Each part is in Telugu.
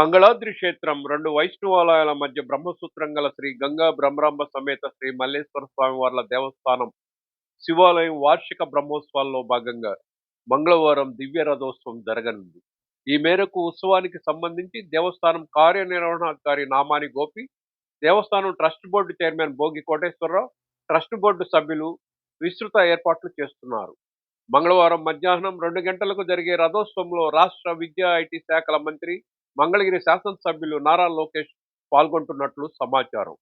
మంగళాద్రి క్షేత్రం రెండు వైష్ణవాలయాల మధ్య బ్రహ్మసూత్రం గల శ్రీ గంగా బ్రహ్మరాంబ సమేత శ్రీ మల్లేశ్వర స్వామి వార్ల దేవస్థానం శివాలయం వార్షిక బ్రహ్మోత్సవాల్లో భాగంగా మంగళవారం దివ్య రథోత్సవం జరగనుంది. ఈ మేరకు ఉత్సవానికి సంబంధించి దేవస్థానం కార్యనిర్వహణాధికారి నామాని గోపి దేవస్థానం trust board chairman Bhogi Koteswararao trust board సభ్యులు విస్తృత ఏర్పాట్లు చేస్తున్నారు. మంగళవారం మధ్యాహ్నం రెండు గంటలకు జరిగే రథోత్సవంలో రాష్ట్ర విద్యా ఐటీ శాఖల మంత్రి మంగళగిరి శాసనసభ్యులు నారా లోకేష్ పాల్గొంటున్నట్లు సమాచారం.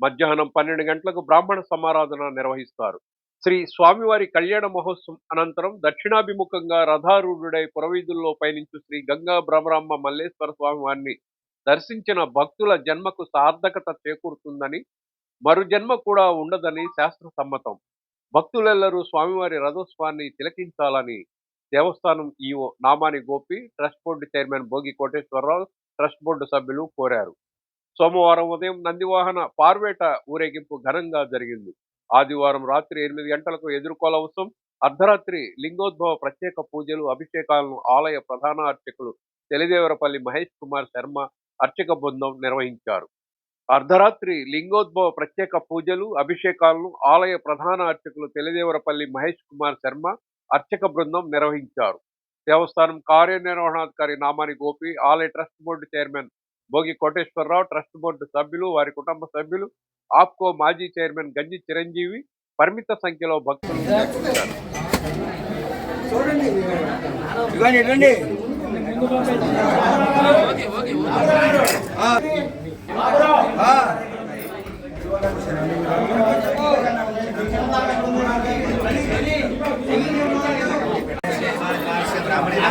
మధ్యాహ్నం పన్నెండు గంటలకు బ్రాహ్మణ సమారాధన నిర్వహిస్తారు. శ్రీ స్వామివారి కళ్యాణ మహోత్సవం అనంతరం దక్షిణాభిముఖంగా రథారూఢుడై పురవీధుల్లో పయనించు శ్రీ గంగా భ్రమరాంబ మల్లేశ్వర స్వామి వారిని దర్శించిన భక్తుల జన్మకు సార్థకత చేకూరుతుందని మరు జన్మ కూడా ఉండదని శాస్త్ర సమ్మతం. భక్తులెల్లరూ స్వామివారి రథోత్సవాన్ని తిలకించాలని దేవస్థానం EO Namani Gopi trust board chairman Bhogi Koteswararao trust board సభ్యులు కోరారు. సోమవారం ఉదయం నందివాహన పార్వేట ఊరేగింపు ఘనంగా జరిగింది. ఆదివారం రాత్రి ఎనిమిది గంటలకు ఎదుర్కోల ఉత్సవం అర్ధరాత్రి లింగోద్భవ ప్రత్యేక పూజలు అభిషేకాలను ఆలయ ప్రధాన అర్చకులు తెలిదేవరపల్లి మహేష్ కుమార్ శర్మ అర్చక బృందం నిర్వహించారు. అర్ధరాత్రి లింగోద్భవ ప్రత్యేక పూజలు అభిషేకాలను ఆలయ ప్రధాన అర్చకులు తెలిదేవరపల్లి మహేష్ కుమార్ శర్మ అర్చక బృందం నిర్వహించారు. దేవస్థానం కార్యనిర్వహణాధికారి నామాని గోపి ఆలయ trust board chairman Bhogi Koteswararao trust board సభ్యులు వారి కుటుంబ సభ్యులు ఆప్కో మాజీ చైర్మన్ గంజి చిరంజీవి పరిమిత సంఖ్యలో భక్తులు చేకూర్చారు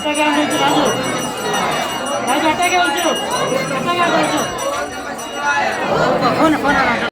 అట్టగా ఉంచు రాజు. రాజు అట్టగే ఉంచు. అట్టగా ఉంచు. ఫోన్ ఫోన్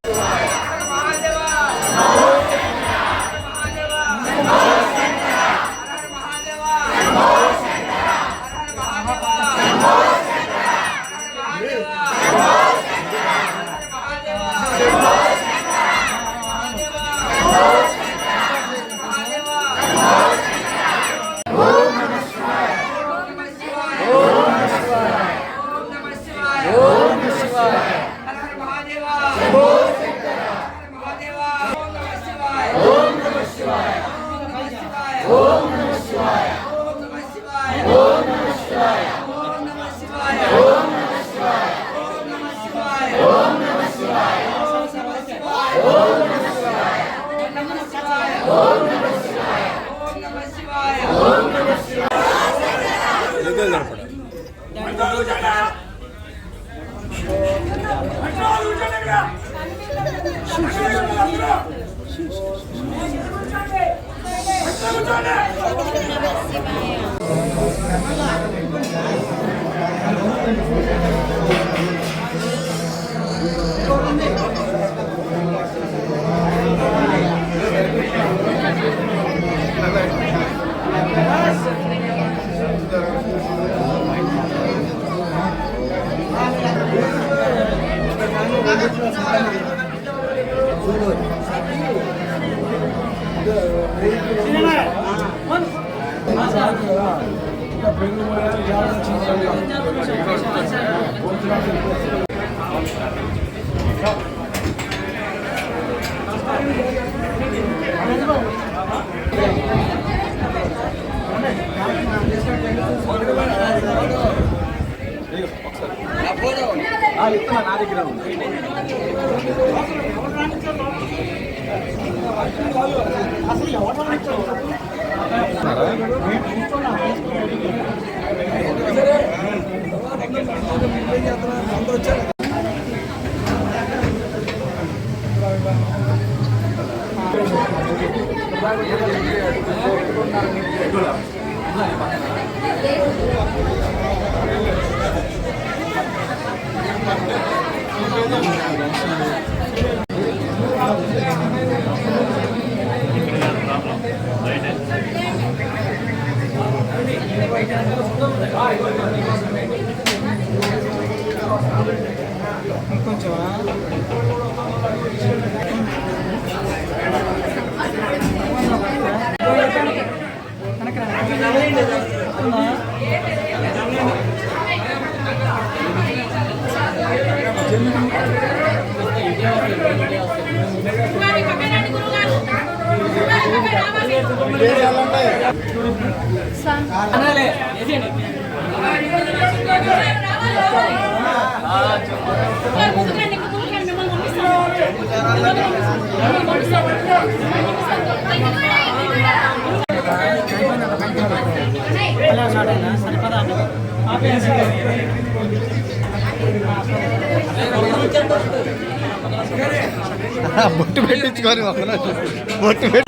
అలా ఉన్నాడైనా సరిపడా ఆపేసి బొట్టు పెట్టించుకొని ఒకరోజు బొట్టు పెట్టి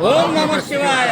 ఓం నమ శివాయ.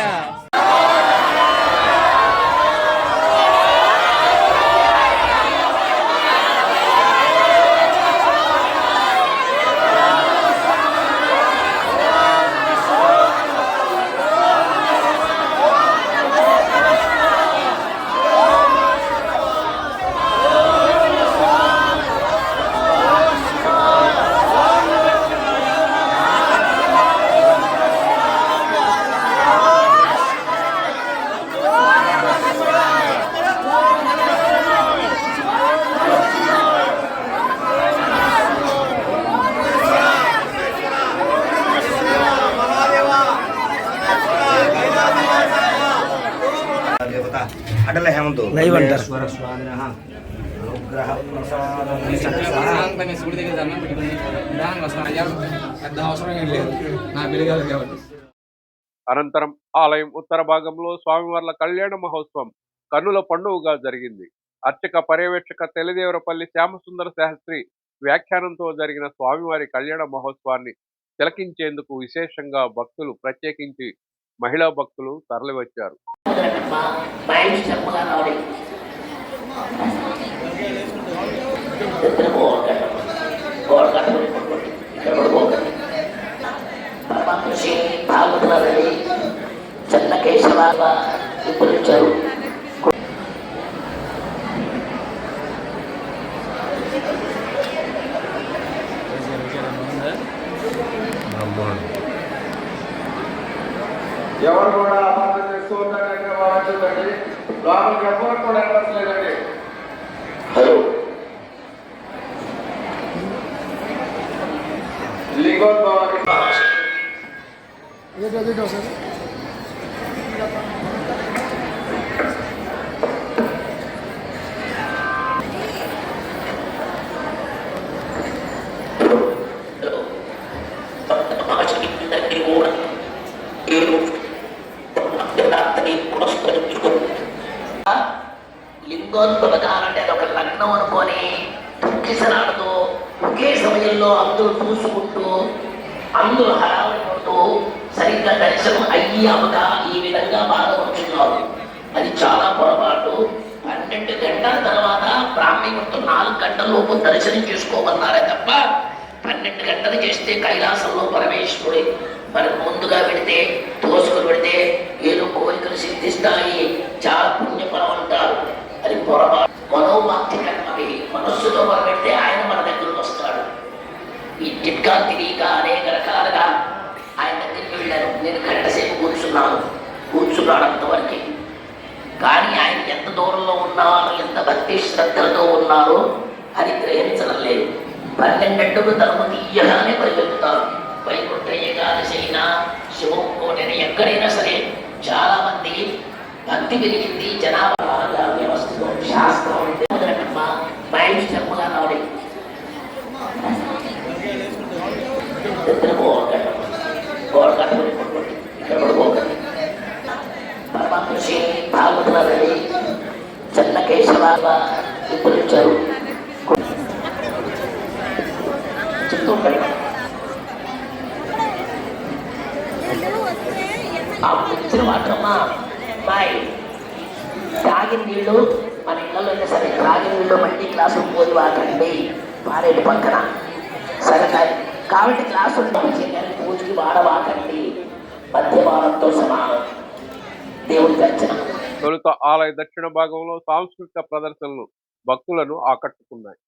లేదు. నా పెరిగాలి కాబట్టి. అనంతరం ఆలయం ఉత్తర భాగంలో స్వామివార్ల కళ్యాణ మహోత్సవం కన్నుల పండుగగా జరిగింది. అర్చక పర్యవేక్షక తెలిదేవరపల్లి శ్యామసుందర శాస్త్రి వ్యాఖ్యానంతో జరిగిన స్వామివారి కళ్యాణ మహోత్సవాన్ని తిలకించేందుకు విశేషంగా భక్తులు ప్రత్యేకించి మహిళా భక్తులు తరలివచ్చారు. మైండ్ చెప్పగా రావడం ఇద్దరు పోగొట్టాడు పోగొట్టబడి ఇక్కడ కూడా పోగొట్టాడు పరమకృషి భాగవతులని చెన్న కేశవ ఇప్పుడు ఇచ్చారు అందరికీ కూడా నేను అదొక లగ్నం అనుకొని తొక్కిసలాడుతూ ఒకే సమయంలో అందరూ చూసుకుంటూ అందరూ సరిగ్గా దర్శనం అయ్యాముగా ఈ విధంగా బాధపడుతున్నారు అది చాలా పొరపాటు. పన్నెండు గంటల తర్వాత బ్రాహ్మణులతో నాలుగు గంటల లోపు దర్శనం చేసుకోమన్నారే తప్ప పన్నెండు గంటలు చేస్తే కైలాసంలో పరమేశ్వరుడు. మరి ముందుగా పెడితే తోసుకుని పెడితే ఏదో కోరికలు సిద్ధిస్తాయి. చాలా పుణ్యఫలం అంటారు అది పొరపాటు. మనోభక్తి కర్మవి. మనస్సుతో మొదలు పెడితే ఆయన మన దగ్గరకు వస్తాడు. ఈ చిట్కా తిరిగి అనేక రకాలుగా వెళ్ళాను. నేను గంటసేపు కూర్చున్నాను. కూర్చున్నాడంత వరకు కానీ ఆయన ఎంత దూరంలో ఉన్నారో ఎంత భక్తి శ్రద్ధలతో ఉన్నారో అది గ్రహించడం లేదు. పన్నెండెండుకు తనము తీయగానే పరిగెత్తుతారు. వైకుంఠ ఏకాదశైనా శివం కోటైనా ఎక్కడైనా సరే చాలా మంది భక్తి పెరిగింది జనాభా వ్యవస్థలో. శాస్త్రం అంటే మైండ్ చెప్పగా రావడం. బాగా ఇప్పుడు ఇచ్చారు చెప్తూ ఆ ఇచ్చిన మాత్రమ్మా బాయ్. తాగిన నీళ్ళు మన ఇళ్ళలో అయినా సరే తాగిన నీళ్ళు మళ్ళీ క్లాసు పోయి వాకండి పారేడు పక్కన? సరే కాబట్టి క్లాసు చేయాలి పూజకి వాడవాకండి మద్యపానంతో సమానం. దేవుడికి దర్శనం తొలుత ఆలయ దక్షిణ భాగంలో సాంస్కృతిక ప్రదర్శనలు భక్తులను ఆకట్టుకున్నాయి.